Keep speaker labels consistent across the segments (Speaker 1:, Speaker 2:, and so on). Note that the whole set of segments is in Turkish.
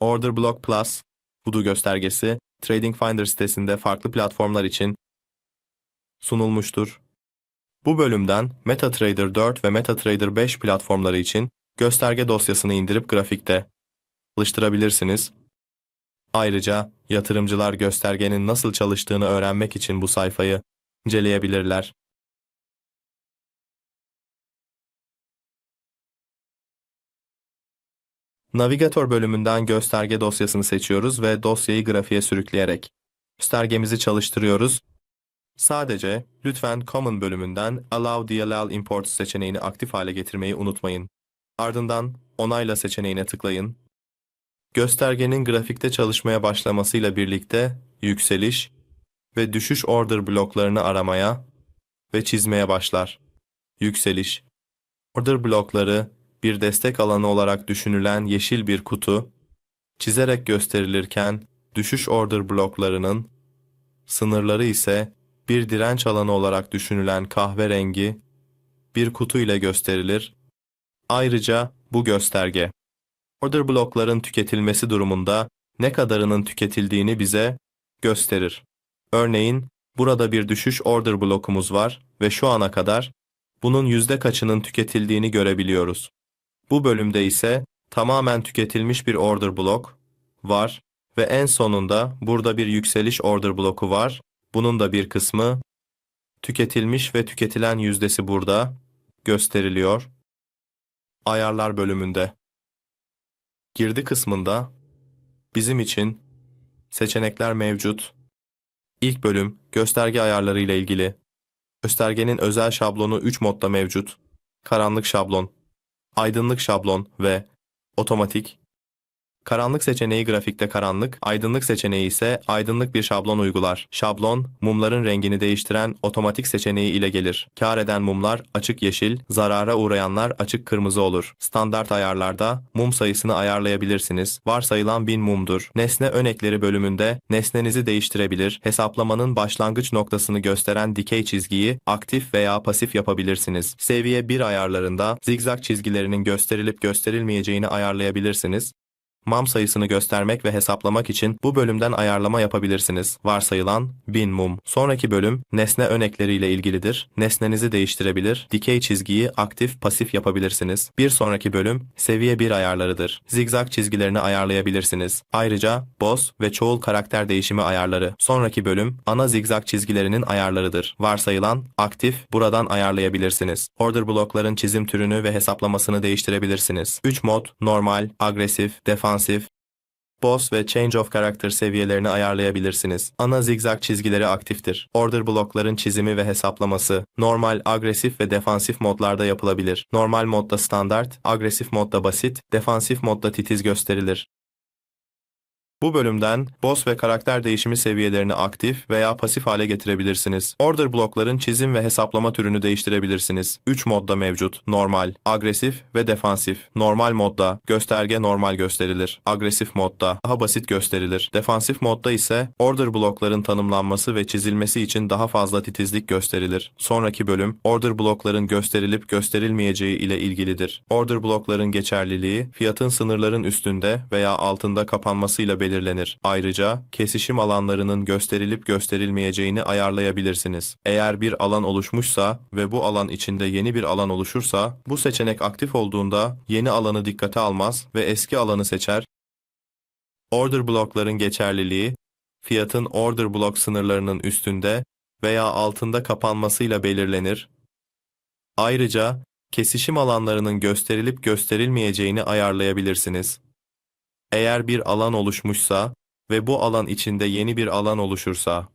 Speaker 1: Order Block Plus, Voodoo göstergesi, Trading Finder sitesinde farklı platformlar için sunulmuştur. Bu bölümden MetaTrader 4 ve MetaTrader 5 platformları için gösterge dosyasını indirip grafikte çalıştırabilirsiniz. Ayrıca yatırımcılar göstergenin nasıl çalıştığını öğrenmek için bu sayfayı inceleyebilirler. Navigatör bölümünden gösterge dosyasını seçiyoruz ve dosyayı grafiğe sürükleyerek göstergemizi çalıştırıyoruz. Sadece lütfen Common bölümünden Allow DLL Import seçeneğini aktif hale getirmeyi unutmayın. Ardından Onayla seçeneğine tıklayın. Göstergenin grafikte çalışmaya başlamasıyla birlikte yükseliş ve düşüş order bloklarını aramaya ve çizmeye başlar. Yükseliş Order blokları bir destek alanı olarak düşünülen yeşil bir kutu çizerek gösterilirken düşüş order bloklarının sınırları ise bir direnç alanı olarak düşünülen kahverengi bir kutu ile gösterilir. Ayrıca bu gösterge order blokların tüketilmesi durumunda ne kadarının tüketildiğini bize gösterir. Örneğin burada bir düşüş order blokumuz var ve şu ana kadar bunun yüzde kaçının tüketildiğini görebiliyoruz. Bu bölümde ise tamamen tüketilmiş bir order blok var ve en sonunda burada bir yükseliş order bloku var. Bunun da bir kısmı tüketilmiş ve tüketilen yüzdesi burada gösteriliyor. Ayarlar bölümünde. Girdi kısmında bizim için seçenekler mevcut. İlk bölüm gösterge ayarları ile ilgili. Göstergenin özel şablonu 3 modda mevcut. Karanlık şablon, aydınlık şablon ve otomatik. Karanlık seçeneği grafikte karanlık, aydınlık seçeneği ise aydınlık bir şablon uygular. Şablon, mumların rengini değiştiren otomatik seçeneği ile gelir. Kar eden mumlar açık yeşil, zarara uğrayanlar açık kırmızı olur. Standart ayarlarda mum sayısını ayarlayabilirsiniz. Varsayılan 1000 mumdur. Nesne önekleri bölümünde nesnenizi değiştirebilir. Hesaplamanın başlangıç noktasını gösteren dikey çizgiyi aktif veya pasif yapabilirsiniz. Seviye 1 ayarlarında zigzag çizgilerinin gösterilip gösterilmeyeceğini ayarlayabilirsiniz. Mum sayısını göstermek ve hesaplamak için bu bölümden ayarlama yapabilirsiniz. Varsayılan 1000 mum. Sonraki bölüm nesne önekleriyle ilgilidir. Nesnenizi değiştirebilir, dikey çizgiyi aktif pasif yapabilirsiniz. Bir sonraki bölüm seviye 1 ayarlarıdır. Zigzag çizgilerini ayarlayabilirsiniz. Ayrıca boss ve çoğul karakter değişimi ayarları. Sonraki bölüm ana zigzag çizgilerinin ayarlarıdır. Varsayılan aktif buradan ayarlayabilirsiniz. Order blokların çizim türünü ve hesaplamasını değiştirebilirsiniz. 3 mod normal, agresif, defansif, Boss ve Change of Character seviyelerini ayarlayabilirsiniz. Ana zigzag çizgileri aktiftir. Order blokların çizimi ve hesaplaması normal, agresif ve defansif modlarda yapılabilir. Normal modda standart, agresif modda basit, defansif modda titiz gösterilir. Bu bölümden boss ve karakter değişimi seviyelerini aktif veya pasif hale getirebilirsiniz. Order blokların çizim ve hesaplama türünü değiştirebilirsiniz. 3 modda mevcut. Normal, agresif ve defansif. Normal modda gösterge normal gösterilir. Agresif modda daha basit gösterilir. Defansif modda ise order blokların tanımlanması ve çizilmesi için daha fazla titizlik gösterilir. Sonraki bölüm order blokların gösterilip gösterilmeyeceği ile ilgilidir. Order blokların geçerliliği fiyatın sınırların üstünde veya altında kapanmasıyla belirlenir. Ayrıca kesişim alanlarının gösterilip gösterilmeyeceğini ayarlayabilirsiniz. Eğer bir alan oluşmuşsa ve bu alan içinde yeni bir alan oluşursa bu seçenek aktif olduğunda yeni alanı dikkate almaz ve eski alanı seçer. Order blokların geçerliliği fiyatın order blok sınırlarının üstünde veya altında kapanmasıyla belirlenir. Ayrıca kesişim alanlarının gösterilip gösterilmeyeceğini ayarlayabilirsiniz. Eğer bir alan oluşmuşsa ve bu alan içinde yeni bir alan oluşursa,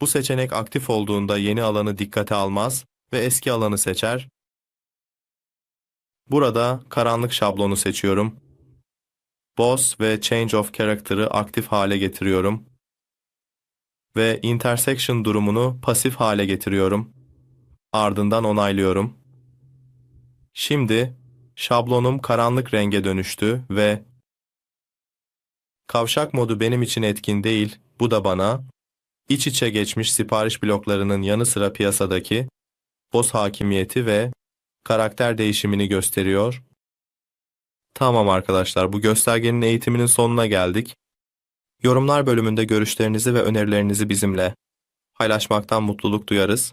Speaker 1: bu seçenek aktif olduğunda yeni alanı dikkate almaz ve eski alanı seçer. Burada karanlık şablonu seçiyorum. Boss ve Change of Character'ı aktif hale getiriyorum. Ve intersection durumunu pasif hale getiriyorum. Ardından onaylıyorum. Şimdi şablonum karanlık renge dönüştü ve Kavşak modu benim için etkin değil, bu da bana, iç içe geçmiş sipariş bloklarının yanı sıra piyasadaki boz hakimiyeti ve karakter değişimini gösteriyor. Tamam arkadaşlar, bu göstergenin eğitiminin sonuna geldik. Yorumlar bölümünde görüşlerinizi ve önerilerinizi bizimle paylaşmaktan mutluluk duyarız.